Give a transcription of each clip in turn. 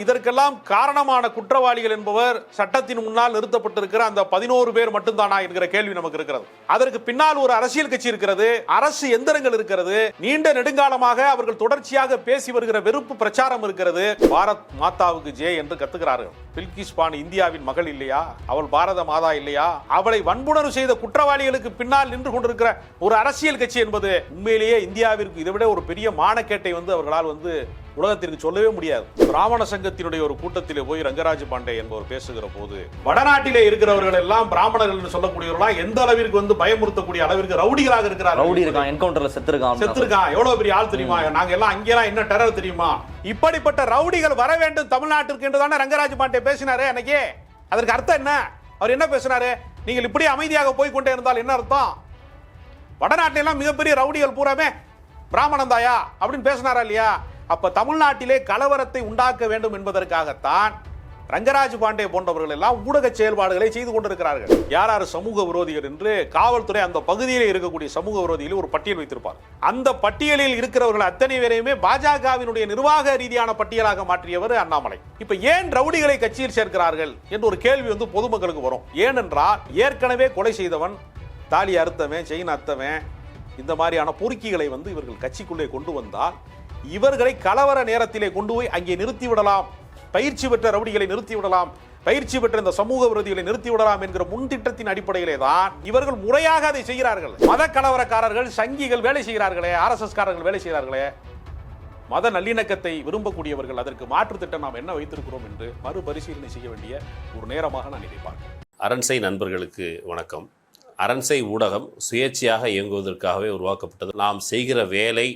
இதற்கெல்லாம் காரணமான குற்றவாளிகள் என்பவர் சட்டத்தின் முன்னால் நிறுத்தப்பட்டிருக்கிற அந்த பதினோரு பேர் மட்டும்தானா என்கிற கேள்வி நமக்கு இருக்கிறது. அதற்கு பின்னால் ஒரு அரசியல் கட்சி இருக்கிறது அரசு எந்திரங்கள் இருக்கிறது நீண்ட நெடுங்காலமாக அவர்கள் தொடர்ச்சியாக பேசி வருகிற வெறுப்பு பிரச்சாரம் இருக்கிறது. பாரத் மாதாவுக்கு ஜே என்று கத்துகிறார்கள் பில்கிஸ் பான் இந்தியாவின் மகள் இல்லையா? அவள் பாரத மாதா இல்லையா? அவளை வன்புணர்வு செய்த குற்றவாளிகளுக்கு பின்னால் நின்று கொண்டிருக்கிற ஒரு அரசியல் கட்சி என்பது உண்மையிலேயே இந்தியாவிற்கு இதை விட ஒரு பெரிய மானக்கேட்டை வந்து அவர்களால் வந்து உலகத்திற்கு சொல்லவே முடியாது. பிராமண சங்கத்தினுடைய ஒரு கூட்டத்திலே போய் ரங்கராஜ் பாண்டே என்பவர் பேசுகிற போது வடநாட்டிலே இருக்கிறவர்கள் எல்லாம் பிராமணர்கள் என்று சொல்லக்கூடியவர்களா? எந்த அளவிற்கு வந்து பயமுறுத்தக்கூடிய அளவிற்கு ரவுடிகளாக இருக்கிறார்கள்? ரவுடி இருக்கான் என்கவுண்டர்ல செத்துருக்கான் செத்துருக்கான். எவ்வளவு பெரிய ஆள் தெரியுமா? நாங்க எல்லாம் அங்கெல்லாம் என்ன டெரர் தெரியுமா? இப்படிப்பட்ட ரவுடிகள் வர வேண்டும் தமிழ்நாட்டிற்கு என்று தானே ரங்கராஜ் பாண்டே பேசினாரு அன்னைக்கு. அதற்கு அர்த்தம் என்ன? அவர் என்ன பேசினாரு? நீங்கள் இப்படி அமைதியாக போய் கொண்டே இருந்தால் என்ன அர்த்தம்? வடநாட்டில எல்லாம் மிகப்பெரிய ரவுடிகள் பூராமே பிராமணன் தாயா அப்படின்னு பேசினாரா இல்லையா? அப்ப தமிழ்நாட்டிலே கலவரத்தை உண்டாக்க வேண்டும் என்பதற்காகத்தான் ரங்கராஜ் பாண்டே போன்றவர்கள் எல்லாம் ஊடக செயல்பாடுகளை செய்து கொண்டிருக்கிறார்கள். யார் யார் சமூக விரோதிகள் என்று காவல்துறை அந்த பகுதியில் இருக்கக்கூடிய சமூக விரோதிகளில் ஒரு பட்டியல் வைத்திருப்பார். அந்த பட்டியலில் இருக்கிறவர்கள் அத்தனை பேரையுமே பாஜகவினுடைய நிர்வாக ரீதியான பட்டியலாக மாற்றியவர் அண்ணாமலை. இப்ப ஏன் ரவுடிகளை கட்சியில் சேர்க்கிறார்கள் என்று ஒரு கேள்வி வந்து பொதுமக்களுக்கு வரும். ஏனென்றால் ஏற்கனவே கொலை செய்தவன் தாலி அறுத்தவன் செயின் அத்தவன் இந்த மாதிரியான பொறுக்கிகளை வந்து இவர்கள் கட்சிக்குள்ளே கொண்டு வந்தால் இவர்களை கலவர நேரத்திலே கொண்டு போய் அங்கே நிறுத்தி விடலாம் பயிற்சி பெற்ற ரவுடிகளை நிறுத்திவிடலாம். பயிற்சி பெற்ற இந்த சமூக விரோதிகளை நிறுத்திவிடலாம் என்கிற முன்திட்டத்தின் அடிப்படையிலே தான் இவர்கள் முறையாக அதை செய்கிறார்கள். மத கலவரக்காரர்கள் சங்கிகள் வேலை செய்கிறார்களே ஆர்எஸ்எஸ் காரர்கள் வேலை செய்கிறார்களே. மத நல்லிணக்கத்தை விரும்பக்கூடியவர்கள் அதற்கு மாற்று திட்டம் நாம் என்ன வைத்திருக்கிறோம் என்று மறுபரிசீலனை செய்ய வேண்டிய ஒரு நேரமாக நான் இதை பார்க்கிறேன். அரண்சை நண்பர்களுக்கு வணக்கம். அரண்சை ஊடகம் சுயேட்சையாக இயங்குவதற்காகவே உருவாக்கப்பட்டது. நாம் செய்கிற வேலை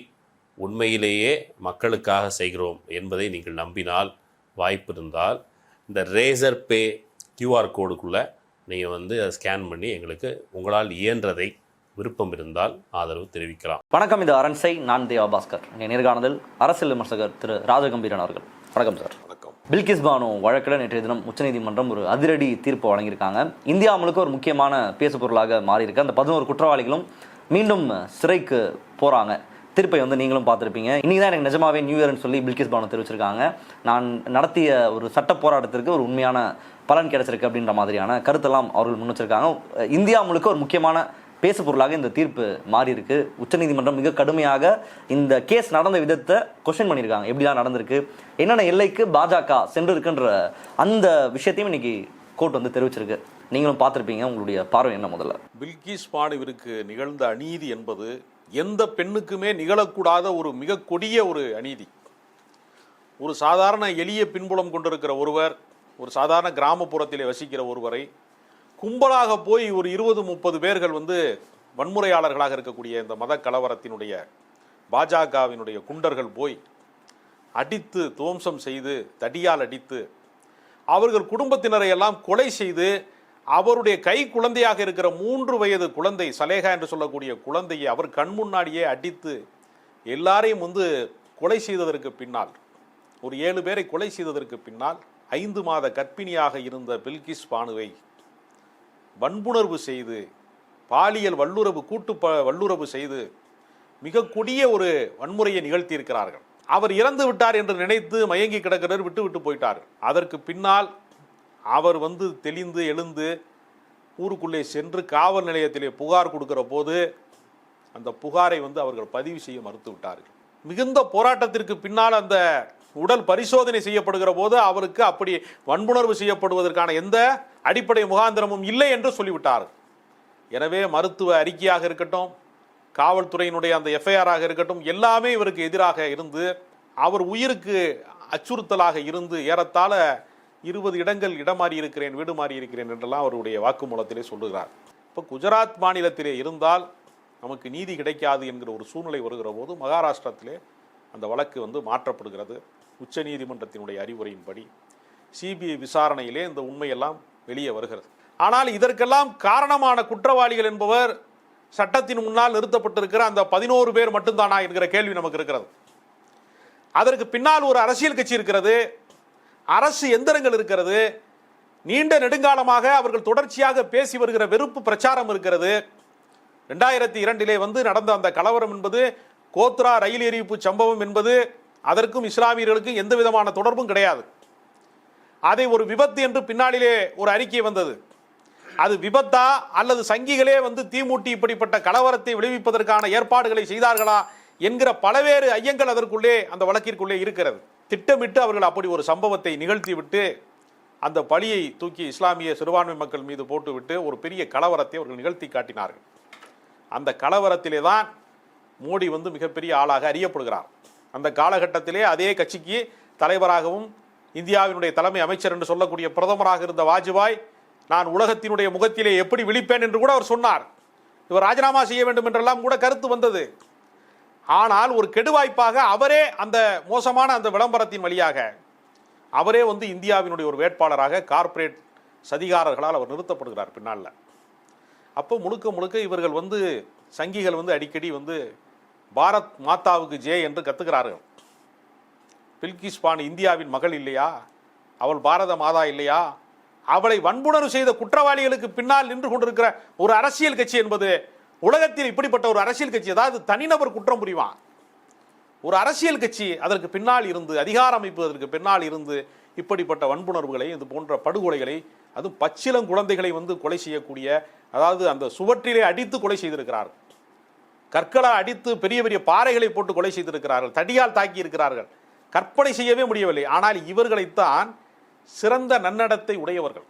உண்மையிலேயே மக்களுக்காக செய்கிறோம் என்பதை நீங்கள் நம்பினால் வாய்ப்பு இருந்தால் இந்த ரேசர் பே கியூஆர் கோடுக்குள்ளே நீங்கள் வந்து அதை ஸ்கேன் பண்ணி எங்களுக்கு உங்களால் இயன்றதை விருப்பம் இருந்தால் ஆதரவு தெரிவிக்கலாம். வணக்கம் இது அரண்சை நான் தேவா பாஸ்கர். இங்கே அரசியல் விமர்சகர் திரு ராஜகம்பீரன் அவர்கள். வணக்கம் சார். வணக்கம். பில்கிஸ் பானு வழக்கில் நேற்றைய தினம் உச்சநீதிமன்றம் ஒரு அதிரடி தீர்ப்பு வழங்கியிருக்காங்க. இந்தியா முழுக்க ஒரு முக்கியமான பேசு பொருளாக மாறி இருக்கு அந்த பதினோரு குற்றவாளிகளும் மீண்டும் சிறைக்கு போறாங்க. தீர்ப்பை வந்து நீங்களும் பார்த்துருப்பீங்க. இன்னைக்கு தான் எனக்கு நிஜமாவே நியூ இயர்னு சொல்லி பில்கிஸ் பானு தெரிவிச்சிருக்காங்க. நான் நடத்திய ஒரு சட்ட போராட்டத்திற்கு ஒரு உண்மையான பலன் கிடைச்சிருக்கு அப்படின்ற மாதிரியான கருத்தெல்லாம் அவர்கள் முன் வச்சிருக்காங்க இந்தியா முழுக்க ஒரு முக்கியமான பேசு பொருளாக இந்த தீர்ப்பு மாறி இருக்கு உச்சநீதிமன்றம் மிக கடுமையாக இந்த கேஸ் நடந்த விதத்தை கொஸ்டின் பண்ணியிருக்காங்க. எப்படிலாம் நடந்திருக்கு? என்னென்ன எல்லைக்கு பாஜக சென்று இருக்குன்ற அந்த விஷயத்தையும் இன்னைக்கு கோர்ட் வந்து தெரிவிச்சிருக்கு. நீங்களும் பார்த்துருப்பீங்க. உங்களுடைய பார்வை என்ன முதல்ல? பில்கிஸ் பானுவிற்கு நிகழ்ந்த அநீதி என்பது எந்த பெண்ணுக்குமே நிகழக்கூடாத ஒரு மிக கொடிய ஒரு அநீதி. ஒரு சாதாரண எளிய பின்புலம் கொண்டிருக்கிற ஒருவர் ஒரு சாதாரண கிராமப்புறத்திலே வசிக்கிற ஒருவரை கும்பலாக போய் ஒரு இருபது முப்பது பேர்கள் வந்து வன்முறையாளர்களாக இருக்கக்கூடிய இந்த மத கலவரத்தினுடைய பாஜகவினுடைய குண்டர்கள் போய் அடித்து துவம்சம் செய்து தடியால் அடித்து அவர்கள் குடும்பத்தினரை எல்லாம் கொலை செய்து அவருடைய கை குழந்தையாக இருக்கிற மூன்று வயது குழந்தை சலேகா என்று சொல்லக்கூடிய குழந்தையை அவர் கண் முன்னாடியே அடித்து எல்லாரையும் வந்து கொலை செய்ததற்கு பின்னால் ஒரு ஏழு பேரை கொலை செய்ததற்கு பின்னால் ஐந்து மாத கர்ப்பிணியாக இருந்த பில்கிஸ் பானுவை வன்புணர்வு செய்து பாலியல் வல்லுறவு கூட்டு ப வல்லுறவு செய்து மிக கொடிய ஒரு வன்முறையை நிகழ்த்தியிருக்கிறார்கள். அவர் இறந்து விட்டார் என்று நினைத்து மயங்கி கிடக்கிறவர் விட்டு விட்டு போயிட்டார். அதற்கு பின்னால் அவர் வந்து தெளிந்து எழுந்து ஊருக்குள்ளே சென்று காவல் நிலையத்திலே புகார் கொடுக்கிற போது அந்த புகாரை வந்து அவர்கள் பதிவு செய்ய மறுத்து விட்டார்கள் மிகுந்த போராட்டத்திற்கு பின்னால் அந்த உடல் பரிசோதனை செய்யப்படுகிற போது அவருக்கு அப்படி வன்புணர்வு செய்யப்படுவதற்கான எந்த அடிப்படை முகாந்திரமும் இல்லை என்று சொல்லிவிட்டார். எனவே மருத்துவ அறிக்கையாக இருக்கட்டும் காவல்துறையினுடைய அந்த எஃப்ஐஆராக இருக்கட்டும் எல்லாமே இவருக்கு எதிராக இருந்து அவர் உயிருக்கு அச்சுறுத்தலாக இருந்து ஏறத்தாழ இருபது இடங்கள் இடம் மாறி இருக்கிறேன் வீடு மாறி இருக்கிறேன் என்றெல்லாம் அவருடைய வாக்குமூலத்திலே சொல்லுகிறார். இப்போ குஜராத் மாநிலத்திலே இருந்தால் நமக்கு நீதி கிடைக்காது என்கிற ஒரு சூழ்நிலை வருகிற போது மகாராஷ்டிரத்திலே அந்த வழக்கு வந்து மாற்றப்படுகிறது. உச்ச நீதிமன்றத்தினுடைய அறிவுரையின்படி சிபிஐ விசாரணையிலே இந்த உண்மையெல்லாம் வெளியே வருகிறது. ஆனால் இதற்கெல்லாம் காரணமான குற்றவாளிகள் என்பவர் சட்டத்தின் முன்னால் நிறுத்தப்பட்டிருக்கிற அந்த பதினோரு பேர் மட்டும்தானா என்கிற கேள்வி நமக்கு இருக்கிறது. அதற்கு பின்னால் ஒரு அரசியல் கட்சி இருக்கிறது. அரசு எந்திரங்கள் இருக்கிறது. நீண்ட நெடுங்காலமாக அவர்கள் தொடர்ச்சியாக பேசி வருகிற வெறுப்பு பிரச்சாரம் இருக்கிறது. ரெண்டாயிரத்தி இரண்டிலே வந்து நடந்த அந்த கலவரம் என்பது கோத்ரா ரயில் எரிப்பு சம்பவம் என்பது அதற்கும் இஸ்லாமியர்களுக்கும் எந்த விதமான தொடர்பும் கிடையாது. அதை ஒரு விபத்து என்று பின்னாளிலே ஒரு அறிக்கை வந்தது. அது விபத்தா அல்லது சங்கிகளே வந்து தீமூட்டி இப்படிப்பட்ட கலவரத்தை விளைவிப்பதற்கான ஏற்பாடுகளை செய்தார்களா என்கிற பலவேறு ஐயங்கள் அதற்குள்ளே அந்த வழக்கிற்குள்ளே இருக்கிறது. திட்டமிட்டு அவர்கள் அப்படி ஒரு சம்பவத்தை நிகழ்த்திவிட்டு அந்த பழியை தூக்கி இஸ்லாமிய சிறுபான்மை மக்கள் மீது போட்டுவிட்டு ஒரு பெரிய கலவரத்தை அவர்கள் நிகழ்த்தி காட்டினார்கள். அந்த கலவரத்திலே தான் மோடி வந்து மிகப்பெரிய ஆளாக அறியப்படுகிறார். அந்த காலகட்டத்திலே அதே கட்சிக்கு தலைவராகவும் இந்தியாவினுடைய தலைமை அமைச்சர் என்று சொல்லக்கூடிய பிரதமராக இருந்த வாஜ்பாய் நான் உலகத்தினுடைய முகத்திலே எப்படி விழிப்பேன்? என்று கூட அவர் சொன்னார். இவர் ராஜினாமா செய்ய வேண்டும் என்றெல்லாம் கூட கருத்து வந்தது. ஆனால் ஒரு கெடுவாய்ப்பாக அவரே அந்த மோசமான அந்த விளம்பரத்தின் வழியாக அவரே வந்து இந்தியாவினுடைய ஒரு வேட்பாளராக கார்ப்பரேட் சதிகாரர்களால் அவர் நிறுத்தப்படுகிறார் பின்னால் அப்போ முழுக்க முழுக்க இவர்கள் வந்து சங்கிகள் வந்து அடிக்கடி வந்து பாரத் மாதாவுக்கு ஜே என்று கத்துக்கிறார்கள் பில்கிஸ் பான் இந்தியாவின் மகள் இல்லையா? அவள் பாரத மாதா இல்லையா? அவளை வன்புணர்வு செய்த குற்றவாளிகளுக்கு பின்னால் நின்று கொண்டிருக்கிற ஒரு அரசியல் கட்சி என்பது உலகத்தில் இப்படிப்பட்ட ஒரு அரசியல் கட்சி அதாவது தனிநபர் குற்றம் புரிவான் ஒரு அரசியல் கட்சி அதற்கு பின்னால் இருந்து அதிகார அமைப்பு அதற்கு பின்னால் இருந்து இப்படிப்பட்ட வன்புணர்வுகளை இது போன்ற படுகொலைகளை அது பச்சிளம் குழந்தைகளை வந்து கொலை செய்யக்கூடிய அதாவது அந்த சுவற்றிலே அடித்து கொலை செய்திருக்கிறார்கள். கற்களை அடித்து பெரிய பெரிய பாறைகளை போட்டு கொலை செய்திருக்கிறார்கள். தடியால் தாக்கி இருக்கிறார்கள். கற்பனை செய்யவே முடியவில்லை. ஆனால் இவர்களைத்தான் சிறந்த நன்னடத்தை உடையவர்கள்.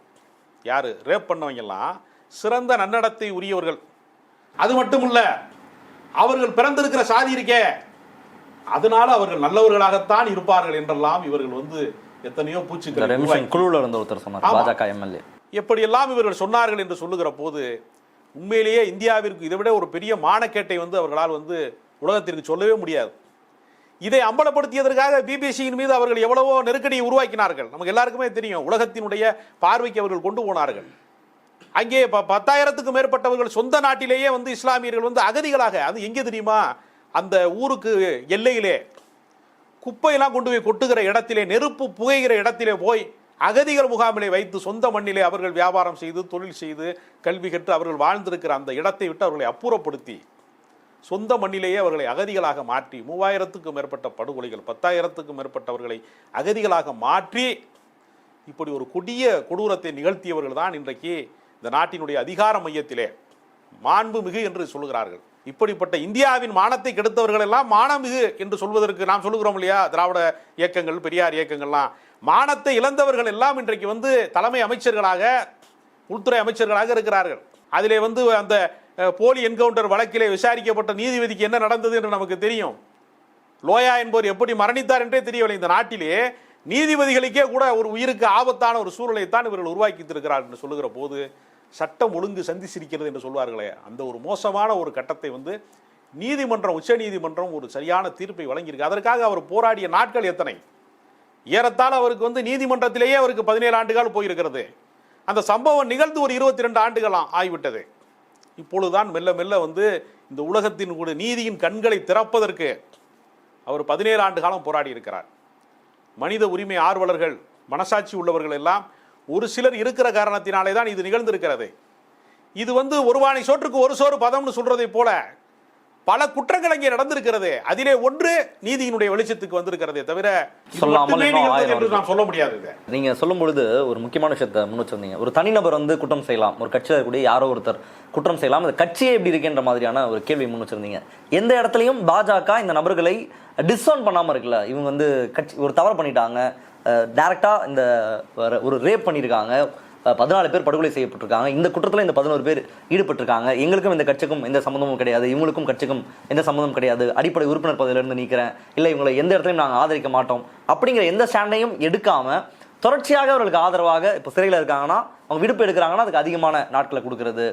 யார்? ரேப் பண்ணவங்கெல்லாம் சிறந்த நன்னடத்தை உரியவர்கள். அது மட்டும் இல்ல அவர்கள் பிறந்திருக்கிற சாதி இருக்கே அதனால அவர்கள் நல்லவர்களாகத்தான் இருப்பார்கள் என்றெல்லாம் இவர்கள் வந்து எத்தனையோ பூச்சிகளை குழுவில் இருந்த ஒருத்தர் சொன்னார் ஆமா. பாஜக எம்எல்ஏ. எப்படியெல்லாம் இவர்கள் சொன்னார்கள் என்று சொல்லுகிற போது உண்மையிலேயே இந்தியாவிற்கு இதை விட ஒரு பெரிய மானக்கேட்டை வந்து அவர்களால் வந்து உலகத்திற்கு சொல்லவே முடியாது. இதை அம்பலப்படுத்தியதற்காக பிபிசியின் மீது அவர்கள் எவ்வளவோ நெருக்கடியை உருவாக்கினார்கள். நமக்கு எல்லாருக்குமே தெரியும் உலகத்தினுடைய பார்வைக்கு அவர்கள் கொண்டு போனார்கள். அங்கே பத்தாயிரத்துக்கு மேற்பட்டவர்கள் சொந்த நாட்டிலேயே வந்து இஸ்லாமியர்கள் வந்து அகதிகளாக அது எங்கே தெரியுமா? அந்த ஊருக்கு எல்லையிலே குப்பையெல்லாம் கொண்டு போய் கொட்டுகிற இடத்திலே நெருப்பு புகைகிற இடத்திலே போய் அகதிகள் முகாமிலே வைத்து சொந்த மண்ணிலே அவர்கள் வியாபாரம் செய்து தொழில் செய்து கல்வி கற்று அவர்கள் வாழ்ந்திருக்கிற அந்த இடத்தை விட்டு அவர்களை அப்புறப்படுத்தி சொந்த மண்ணிலேயே அவர்களை அகதிகளாக மாற்றி மூவாயிரத்துக்கும் மேற்பட்ட படுகொலைகள் பத்தாயிரத்துக்கும் மேற்பட்டவர்களை அகதிகளாக மாற்றி இப்படி ஒரு கொடிய கொடூரத்தை நிகழ்த்தியவர்கள் தான் இன்றைக்கு இந்த நாட்டினுடைய அதிகார மையத்திலே மாண்புமிகு என்று சொல்லுகிறார்கள். இப்படிப்பட்ட இந்தியாவின் மானத்தை கெடுத்தவர்கள் எல்லாம் மானமிகு என்று சொல்வதற்கு நாம் சொல்லுகிறோம் இல்லையா? திராவிட இயக்கங்கள் பெரியார் இயக்கங்கள்லாம். மானத்தை இழந்தவர்கள் எல்லாம் இன்றைக்கு வந்து தலைமை அமைச்சர்களாக உள்துறை அமைச்சர்களாக இருக்கிறார்கள். அதிலே வந்து அந்த போலி என்கவுண்டர் வழக்கிலே விசாரிக்கப்பட்ட நீதிபதிக்கு என்ன நடந்தது என்று நமக்கு தெரியும். லோயா என்பவர் எப்படி மரணித்தார் என்றே தெரியவில்லை. இந்த நாட்டிலே நீதிபதிகளுக்கே கூட ஒரு உயிருக்கு ஆபத்தான ஒரு சூழலை தான் இவர்கள் உருவாக்கி திருக்கிறார் என்று சொல்லுகிற போது சட்டம் ஒழுங்கு சந்திச்சிருக்கிறது என்று சொல்வார்களே அந்த ஒரு மோசமான ஒரு கட்டத்தை வந்து நீதிமன்றம் உச்ச நீதிமன்றம் ஒரு சரியான தீர்ப்பை வழங்கியிருக்கு. அதற்காக அவர் போராடிய நாட்கள் எத்தனை? ஏறத்தால் அவருக்கு வந்து நீதிமன்றத்திலேயே அவருக்கு பதினேழு ஆண்டுகள் போயிருக்கிறது. அந்த சம்பவம் நிகழ்ந்து ஒரு இருபத்தி ரெண்டு ஆண்டுகளாம் ஆகிவிட்டது. இப்பொழுதுதான் மெல்ல மெல்ல வந்து இந்த உலகத்தின் கூட நீதியின் கண்களை திறப்பதற்கு அவர் பதினேழு ஆண்டு காலம் போராடி இருக்கிறார் மனித உரிமை ஆர்வலர்கள் மனசாட்சி உள்ளவர்கள் எல்லாம் ஒரு சிலர் இருக்கிற காரணத்தினாலே தான் இது நிகழ்ந்திருக்கிறது. இது வந்து ஒருவானை சோற்றுக்கு ஒரு சோறு பதம்னு சொல்றதை போல பல குற்றங்கள் அங்கே நடந்திருக்கிறது. அதிலே ஒன்று நீதியினுடைய வெளிச்சத்துக்கு வந்திருக்கிறதே தவிர சொல்லாமல் என்று சொல்ல முடியாது. நீங்க சொல்லும் பொழுது ஒரு முக்கியமான விஷயத்த முன் வச்சிருந்தீங்க ஒரு தனிநபர் வந்து குற்றம் செய்யலாம். ஒரு கட்சியில் இருக்கக்கூடிய யாரோ ஒருத்தர் குற்றம் செய்யலாம். அந்த கட்சியே எப்படி இருக்குன்ற மாதிரியான ஒரு கேள்வி முன் வச்சிருந்தீங்க எந்த இடத்துலையும் பாஜக இந்த நபர்களை டிஸ்அவுன் பண்ணாம இருக்குல்ல இவங்க வந்து கட்சி ஒரு தவறு பண்ணிட்டாங்க. டேரெக்டாக இந்த ஒரு- ஒரு ரேப் பண்ணியிருக்காங்க பதினாலு பேர் படுகொலை செய்யப்பட்டிருக்காங்க. இந்த குற்றத்தில் இந்த பதினோரு பேர் ஈடுபட்டிருக்காங்க. எங்களுக்கும் இந்த கட்சிக்கும் எந்த சம்மந்தமும் கிடையாது. இவங்களுக்கும் கட்சிக்கும் எந்த சம்மந்தமும் கிடையாது. அடிப்படை உறுப்பினர் பதவியிலிருந்து நீக்கிறேன். இல்லை இவங்களை எந்த இடத்துலையும் நாங்கள் ஆதரிக்க மாட்டோம். அப்படிங்கிற எந்த ஸ்டாண்டையும் எடுக்காமல் தொடர்ச்சியாக அவர்களுக்கு ஆதரவாக இப்போ சிறையில் இருக்காங்கன்னா அவங்க விடுப்பு எடுக்கிறாங்கன்னா அதுக்கு அதிகமான நாட்களை கொடுக்கறது.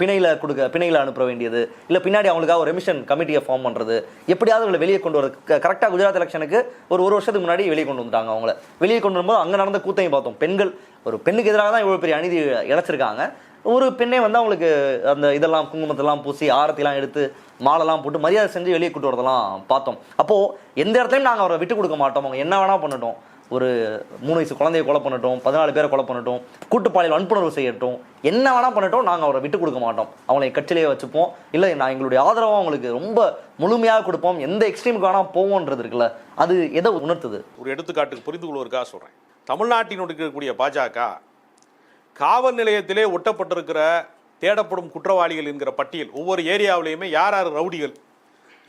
பிணையில் கொடுக்க பிணையில் அனுப்ப வேண்டியது. இல்லை பின்னாடி அவங்களுக்காக ஒரு ரெமிஷன் கமிட்டியை ஃபார்ம் பண்ணுறது எப்படியாவது அவங்களை வெளியே கொண்டு வரது கரெக்டாக குஜராத் எலெக்ஷனுக்கு ஒரு ஒரு வருஷத்துக்கு முன்னாடி வெளியே கொண்டு வந்துட்டாங்க அவங்கள. வெளியே கொண்டு வரும்போது அங்கே நடந்த கூத்தையும் பார்த்தோம். பெண்கள் ஒரு பெண்ணுக்கு எதிராக தான் இவ்வளோ பெரிய அநீதி இழைச்சிருக்காங்க. ஒரு பெண்ணே வந்து அவங்களுக்கு அந்த இதெல்லாம் குங்குமத்தெல்லாம் பூசி ஆரத்திலாம் எடுத்து மாலைலாம் போட்டு மரியாதை செஞ்சு வெளியே கூட்டு வரதெல்லாம் பார்த்தோம். அப்போது எந்த இடத்துலையும் நாங்கள் அவரை விட்டு கொடுக்க மாட்டோம். அவங்க என்ன வேணால் பண்ணட்டும். ஒரு மூணு வயசு குழந்தைய கொலை பண்ணட்டும் பதினாலு பேரை கொலை பண்ணட்டும் கூட்டுப்பாளையில் வன்புணர்வு செய்யட்டும் என்ன வேணால் பண்ணட்டும் நாங்கள் அவரை விட்டு கொடுக்க மாட்டோம். அவங்களை கட்சியிலேயே வச்சுப்போம். இல்லை நான் எங்களுடைய ஆதரவை அவங்களுக்கு ரொம்ப முழுமையாக கொடுப்போம். எந்த எக்ஸ்ட்ரீமுக்கு வேணால் போவோன்றது இருக்குல்ல அது எதை உணர்த்துது? ஒரு எடுத்துக்காட்டுக்கு புரிந்து கொள்வதற்காக சொல்கிறேன் தமிழ்நாட்டின் இருக்கக்கூடிய பாஜக காவல் நிலையத்திலே ஒட்டப்பட்டிருக்கிற தேடப்படும் குற்றவாளிகள் என்கிற பட்டியல் ஒவ்வொரு ஏரியாவிலையுமே யார் யார் ரவுடிகள்